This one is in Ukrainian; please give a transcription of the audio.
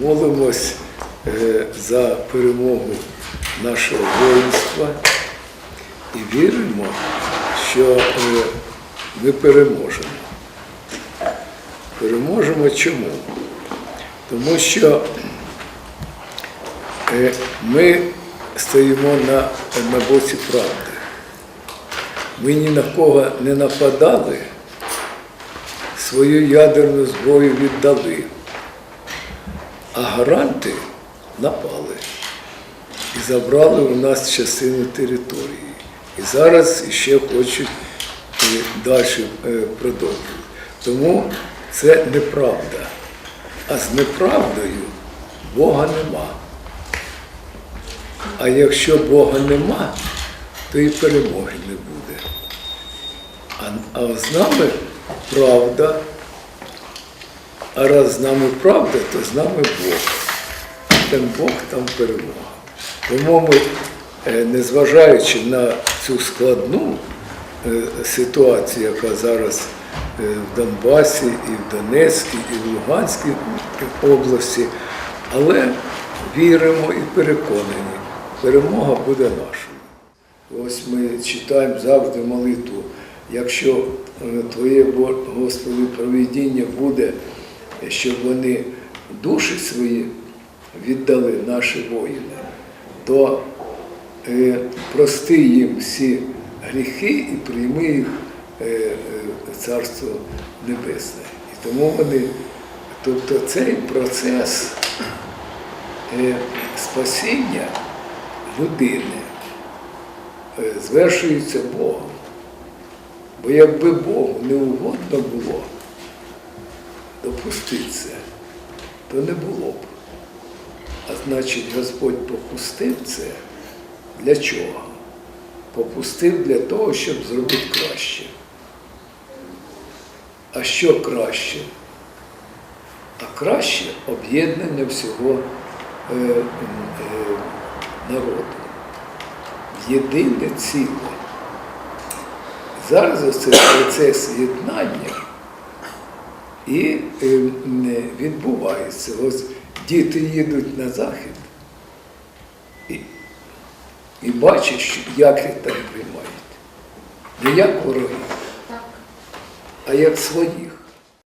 молимось е, за перемогу нашого воїнства і віримо, що е, ми переможемо. Переможемо чому? Тому що е, ми стоїмо на, на боці правди. Ми ні на кого не нападали, свою ядерну зброю віддали, а гаранти напали і забрали у нас частину території. І зараз ще хочуть е, далі е, продовжувати. Тому це неправда. А з неправдою Бога нема. А якщо Бога нема, то і перемоги не буде. А з нами правда. А раз з нами правда, то з нами Бог. Там Бог, там перемога. Тому ми, е, незважаючи на цю складну е, ситуацію, яка зараз е, в Донбасі, і в Донецькій, і в Луганській області, але віримо і переконані, перемога буде нашою. Ось ми читаємо завжди молитву. Якщо Твоє Господи провідіння буде, щоб вони душі свої віддали наші воїни, то е, прости їм всі гріхи і прийми їх е, е, Царство Небесне. І тому вони, тобто цей процес е, спасіння людини звершується Богом. Бо якби Богу не угодно було допустити це, то не було б. А значить, Господь попустив це для чого? Попустив для того, щоб зробити краще. А що краще? А краще об'єднання всього е, е, народу. Єдине ціле. Зараз ось цей процес єднання і е, відбувається. Ось діти їдуть на захід і, і бачать, як їх там приймають. Не як ворогів, а як своїх.